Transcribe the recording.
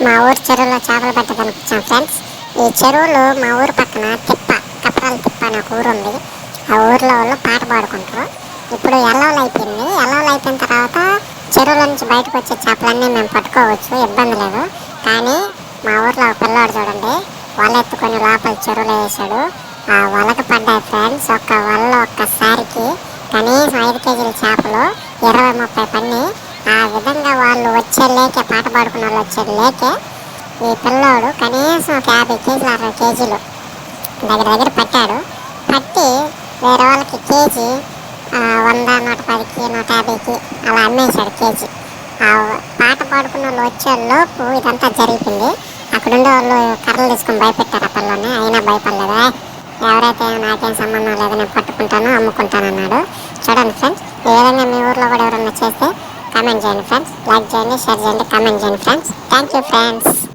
మా ఊరు చెరువులో చేపలు పట్టడానికి ఫ్రెండ్స్ ఈ చెరువులో మా ఊరు పక్కన తిప్ప కపరాల తిప్ప అని ఒక ఊరు ఉంది ఆ ఊర్లో వాళ్ళు పాట పాడుకుంటారు. ఇప్పుడు ఎల్లవలు అయిపోయింది ఎల్లవలు అయిపోయిన తర్వాత చెరువుల నుంచి బయటకు వచ్చే చేపలన్నీ మేము పట్టుకోవచ్చు ఇబ్బంది లేదు. కానీ మా ఊర్లో ఒక పిల్లవాడు చూడండి వల ఎత్తుకొని లోపల చెరువులో వేసాడు ఆ వలకు పడ్డాయి ఫ్రెండ్స్ ఒక్క వల్ల ఒక్కసారికి కనీసం ఐదు కేజీల చేపలు ఇరవై ముప్పై పన్ని ఆ విధంగా వాళ్ళు వచ్చే లేకే పాట పాడుకున్న వాళ్ళు వచ్చే లేకే ఈ పిల్లోడు కనీసం ఒక యాభై కేజీలు అరవై కేజీలు దగ్గర దగ్గర పట్టాడు. పట్టి వేరే వాళ్ళకి కేజీ వంద నూట పదికి నూట యాభైకి అలా అమ్మేశాడు కేజీ. ఆ పాట పాడుకున్న వాళ్ళు వచ్చే లోపు ఇదంతా జరిగిపోయింది. అక్కడ ఉండే వాళ్ళు కర్రలు తీసుకొని భయపెట్టారు ఆ పిల్లని. అయినా భయపడలేదా? ఎవరైతే నాకేం సంబంధం లేదు నేను పట్టుకుంటాను అమ్ముకుంటాను అన్నాడు చూడండి ఫ్రెండ్స్ ఈ విధంగా మీ ఊర్లో కూడా ఎవరైనా చేస్తే కామెంట్ చేయండి ఫ్రెండ్స్ లైక్ చేయండి షేర్ చేయండి కామెంట్ చేయండి ఫ్రెండ్స్ థ్యాంక్ యూ ఫ్రెండ్స్